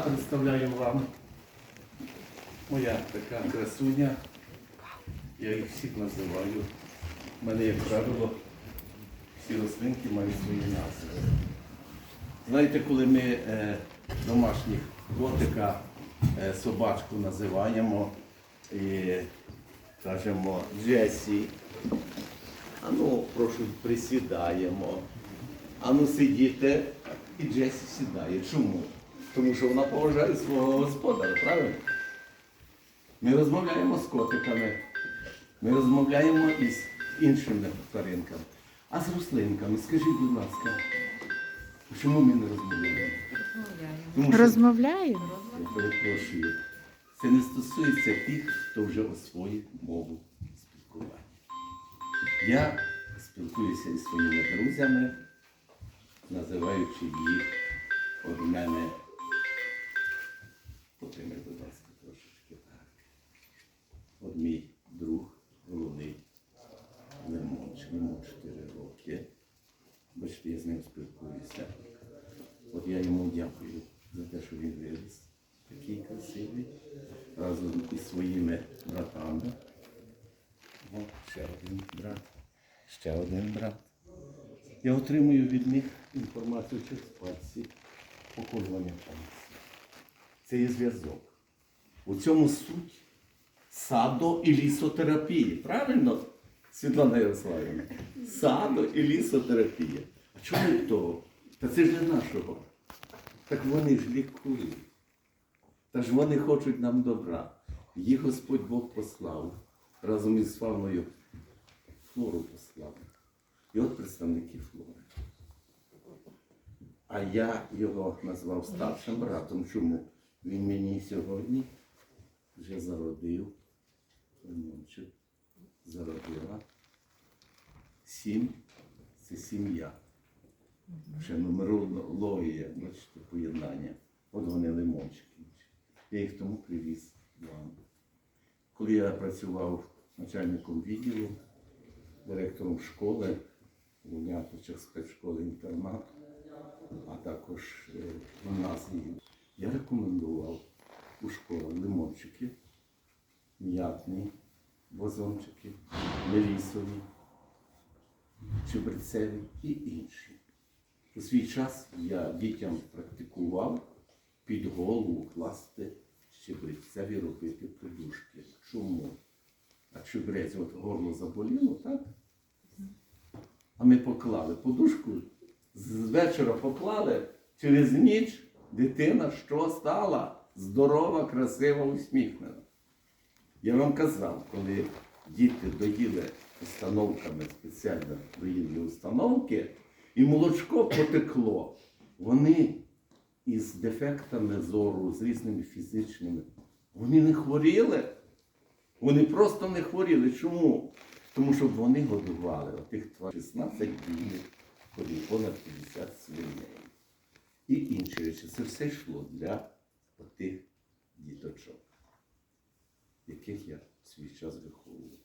представляю вам моя така красуня. Я їх всіх називаю. У мене, як правило, всі рослинки мають свої назви. Знаєте, коли ми е, домашніх котика, е, собачку називаємо і кажемо Джесі, а ну, прошу, присідаємо. А ну сидіте, і Джесі сідає. Чому? Тому що вона поважає свого господаря, правильно? Ми розмовляємо з котиками, ми розмовляємо із іншими тваринками. А з рослинками, скажіть, будь ласка, чому ми не розмовляємо? Тому що, Розмовляємо. я перепрошую, це не стосується тих, хто вже освоїв мову спілкування. Я спілкуюся із своїми друзями, називаючи їх від Йому 4 роки. Бачите, я з ним спілкуюся. От я йому дякую за те, що він виріс такий красивий, разом із своїми братами. О, ще один брат, ще один брат. Я отримую від них інформацію через пальці, поколювання пальців. Це є зв'язок. У цьому суть садо і лісотерапії. Правильно, Світлана Ярославівна? Садо і лісотерапія. А чому того? Та це ж для нашого. Так вони ж лікують. Та ж вони хочуть нам добра. Їх Господь Бог послав разом із фавною флору послав. І от представники флори. А я його назвав старшим братом. Чому? Він мені сьогодні вже зародив, Лимончик, зародила сім, це сім'я. Ще нумерологія, бачите, поєднання. От вони лимончики. Я їх тому привіз вам. Коли я працював начальником відділу, директором школи, у Няточах спецшколи інтернат, а також е, гімназії, я рекомендував у школах лимончики, м'ятні, бозончики, мелісові, чебрецеві і інші. У свій час я дітям практикував під голову класти щебрецеві робити подушки. Чому? А чебрець, от горло заболіло, так? А ми поклали подушку, з вечора поклали, через ніч дитина що стала? Здорова, красива, усміхнена. Я вам казав, коли діти доїли установками спеціально доїли установки, і молочко потекло, вони із дефектами зору, з різними фізичними, вони не хворіли. Вони просто не хворіли. Чому? Тому що вони годували отих тварин 16 днів, ходів, понад 50 свиней. І інші речі. Це все йшло для отих діточок, яких я свій час виховував.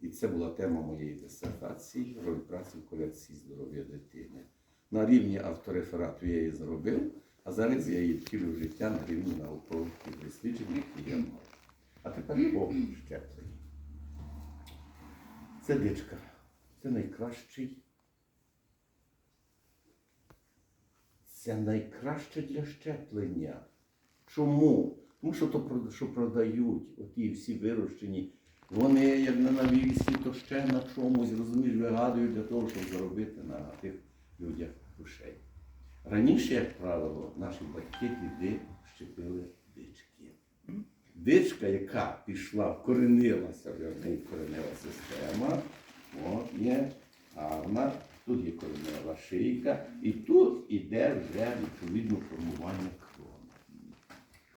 І це була тема моєї дисертації роль праці в колекції здоров'я дитини. На рівні автореферату я її зробив, а зараз я її втілю в життя на рівні наукових досліджень, які я мав. А тепер по щепленню. Це дичка. Це найкращий. Це найкраще для щеплення. Чому? Тому що то що продають, оті всі вирощені, вони як на вівсі, то ще на чомусь, розумієш, вигадують для того, щоб заробити на тих людях грошей. Раніше, як правило, наші батьки діди щепили дички. Дичка, яка пішла, вкоренилася, в неї коренева система, от є гарна, тут є коренева шийка, і тут іде вже відповідно формування